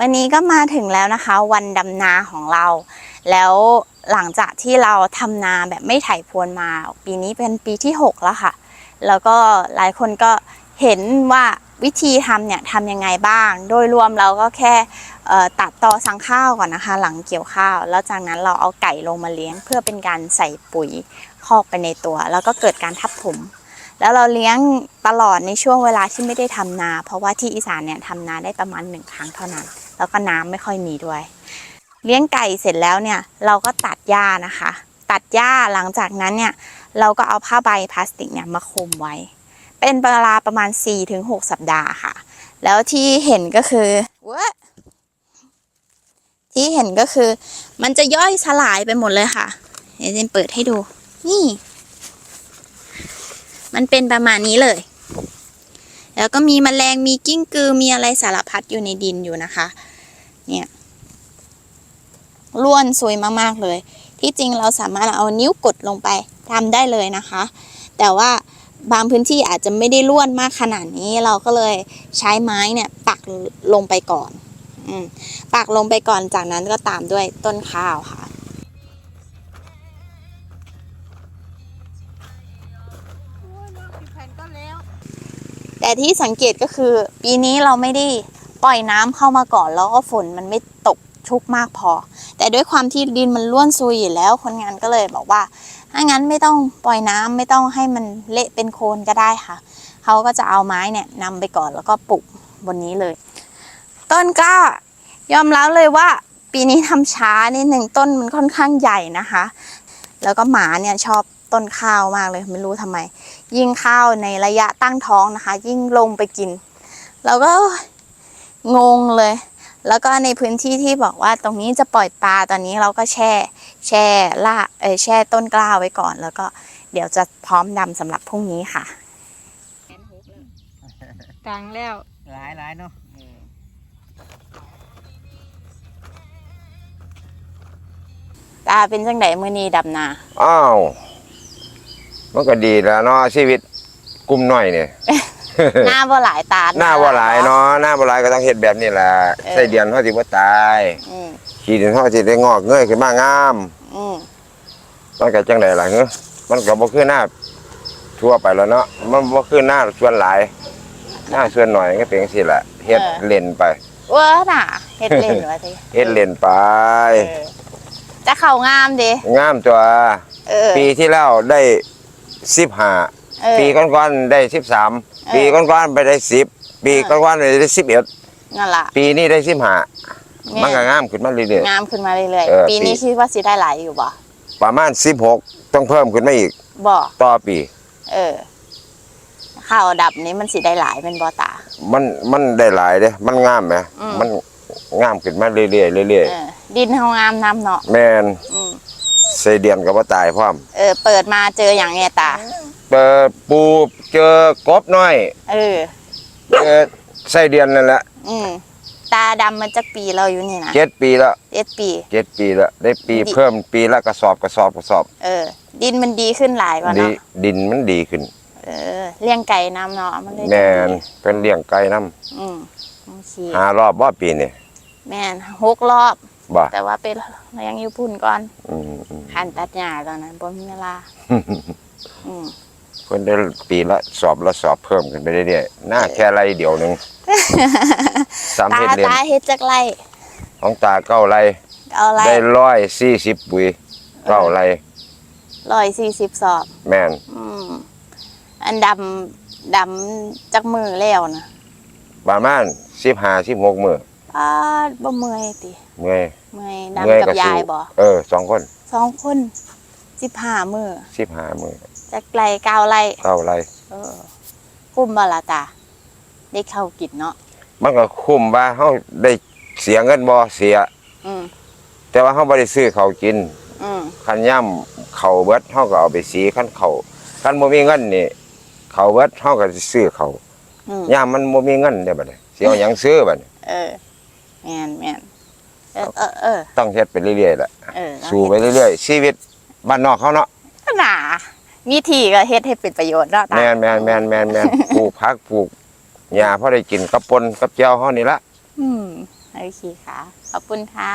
วันนี้ก็มาถึงแล้วนะคะ วันดำนาของเรา แล้วหลังจากที่เราทำนาแบบไม่ไถพรวนมา ปีนี้เป็นปีที่ 6 แล้วค่ะ แล้วก็หลายคนก็เห็นว่าวิธีทำเนี่ยทำยังไงบ้าง โดยรวมเราก็แค่ตัดตอสังข้าวก่อนนะคะ หลังเกี่ยวข้าว แล้วจากนั้นเราเอาไก่ลงมาเลี้ยง เพื่อเป็นการใส่ปุ๋ยคอกไปในตัว แล้วก็เกิดการทับถมแล้วเราเลี้ยงตลอดในช่วงเวลาที่ไม่ได้ทำนา เพราะว่าที่อีสานเนี่ยทำนาได้ประมาณหนึ่งครั้งเท่านั้น แล้วก็น้ำไม่ค่อยมีด้วย เลี้ยงไก่เสร็จแล้วเนี่ยเราก็ตัดหญ้านะคะ ตัดหญ้าหลังจากนั้นเนี่ยเราก็เอาผ้าใบพลาสติกเนี่ยมาคลุมไว้ เป็นเวลาประมาณ 4-6 สัปดาห์ค่ะ แล้วที่เห็นก็คือเว้ที่เห็นก็คือ มันจะย่อยสลายไปหมดเลยค่ะเดี๋ยวเจนเปิดให้ดู นี่ มันเป็นประมาณนี้เลย แล้วก็มีแมลงมีกิ้งกือมีอะไรสารพัดอยู่ในดินอยู่นะคะ เนี่ยล้วนสวยมากๆเลย ที่จริงเราสามารถเอานิ้วกดลงไปทำได้เลยนะคะ แต่ว่าบางพื้นที่อาจจะไม่ได้ล้วนมากขนาดนี้ เราก็เลยใช้ไม้เนี่ยปักลงไปก่อนอืมปักลงไปก่อนจากนั้นก็ตามด้วยต้นข้าวค่ะแต่ที่สังเกตก็คือปีนี้เราไม่ได้ ปล่อยน้ำเข้ามาก่อนแล้วก็ฝนมันไม่ตกชุกมากพอ แต่ด้วยความที่ดินมันร่วนซุยอยู่แล้วคนงานก็เลยบอกว่าถ้างั้นไม่ต้องปล่อยน้ำไม่ต้องให้มันเละเป็นโคลนก็ได้ค่ะเขาก็จะเอาไม้เนี่ยนำไปก่อนแล้วก็ปลูกบนนี้เลย ต้นกล้ายอมรับเลยว่า ปีนี้ทำช้านิดหนึ่งต้นมันค่อนข้างใหญ่นะคะ แล้วก็หมาเนี่ยชอบต้นข้าวมากเลยไม่รู้ทำไม ยิ่งข้าวในระยะตั้งท้องนะคะ ยิ่งลงไปกินเราก็ งงเลย แล้วก็ในพื้นที่ที่บอกว่าตรงนี้จะปล่อยปลาตอนนี้เราก็แช่ แช่ล่าเออแช่ต้นกล้าไว้ก่อน แล้วก็เดี๋ยวจะพร้อมดำสำหรับพรุ่งนี้ค่ะตังแล้วหลายหลายเนาะตาเป็นจังไดมื้อนี้ดำนา อ้าว มันก็ดีแล้วเนาะชีวิตกลุ่มน้อยเนี่ย หน้าบ่หลายตาหน้าบ่หลายเนาะหน้าบ่หลายก็ต้องเฮ็ดแบบนี้แหละเออใส่เดือนเฮาสิบ่ตายอืมขี้เดือนเฮาสิได้งอกเงยขึ้นมางามอืมมันก็จังไดล่ะเฮ้อมันก็บ่คือหน้าทั่วไปแล้วเนาะมันบ่คือหน้าส่วนหลายหน้าส่วนหน่อยก็เป็นจังซี่แหละเฮ็ดเล่นไปเว้อน่ะเฮ็ดเล่นว่าสิเฮ็ดเล่นไปเออจะเข้างามเด้งามตัวเออปีที่แล้วได้15 เออ ปีก่อนๆได้สิบสามเออปีก่อนๆไปได้สิบปีเออก่อนๆไปได้สิบเอ็ดนั่นล่ะ ปีนี้ได้สิบห้าแมันก็งามขึ้นมาเรื่อย งามขึ้นมาเรื่อยเออๆ ปีนี้ปี คิดว่าสิได้หลายอยู่บ่ๆประมาณสิบหกต้องเพิ่มขึ้นมาอีกบ่ต่อปี เออ ข้าวดับนี้มันสิได้หลายเป็นบ่ตา มันมันได้หลายเด้มันงามไหมอืม มันงามขึ้นมาเรื่อยๆเรื่อยเออ ดินเฮางามนำเนาะๆแมนอืมใส่เดียนก็บ่ตายพร้อมเออ เปิดมาเจออย่างเนี้ยตา เปิดปูเจอกบน้อยเออ เจอใส่เดียนนั่นแหละอืมตาดำมันจักปีเราอยู่นี่นะเจ็ดปีแล้วเจ็ดปี เจ็ดปีแล้วได้ปีดิเพิ่มปีละกระสอบกระสอบกระสอบเออ ดินมันดีขึ้นหลายกว่าดีเนาะดินมันดีขึ้นเออเลี้ยงไก่น้ำเนาะมันเลยแมนเป็นเลี้ยงไก่น้ำอืมโอเคหารอบบ่ปีนี่แม่นหกรอบ บ่แต่ว่าเป็นเลี้ยงอยู่พุ่นก่อนอืมอืมขันตัดหญ้าตอนนั้นบ่มีเวลา อืม เพิ่นได้ปีละสอบละสอบเพิ่มขึ้นไปเรื่อยๆหน้าแค่ไรเดียวหนึงสามตาเฮ็ดเรียนตาเฮ็ดจักไรของตาเก้าไรเอาไรได้ร้อยสี่สิบปุ๋ยเก้าไรร้อยสี่สิบสอบ แม่นอืมอันดำดำจักมือแล้วนะประมาณสิบห้าสิบหกมือป้าดบ่เมื่อยติเมื่อย เมื่อยเมื่อยดำกับก็สู้ ยายบ่เออสองคนสองคนสิบห้ามือสิบห้ามือ จักไรเก้าไรเก้าไรเออคุ้มบ่ล่ะตา ได้เข้ากินเนาะมันก็คุ้มว่าเฮาได้เสียเงินบ่เสีย อืมแต่ว่าเฮาบ่ได้ซื้อเขาวกิน อืมคันย่ำเขาเบิดเฮาก็เอาไปสีคันเขาคันบ่มีเงินนี่เขาเบิดเฮาก็สิซื้อเขาอืมย่ามมันบ่มีเงินเด้บัดนี้สิเอาหยังซื้อบัดนี้เออแม่นแม่นเออเออเออต้องเฮ็ดไปเรื่อยๆล่ะเออสู้ไปเรื่อยๆชีวิตบ้านนอกเขาเนาะขนา มีที่ก็เฮ็ดให้เป็นประโยชน์เนาะตาแม่นแม่นแม่นแม่นแม่นปลูกผักปลูกหญ้าพอได้กินกับปนกับเจียวเฮานี่ละอืมโอเคค่ะ ขอบคุณค่ะ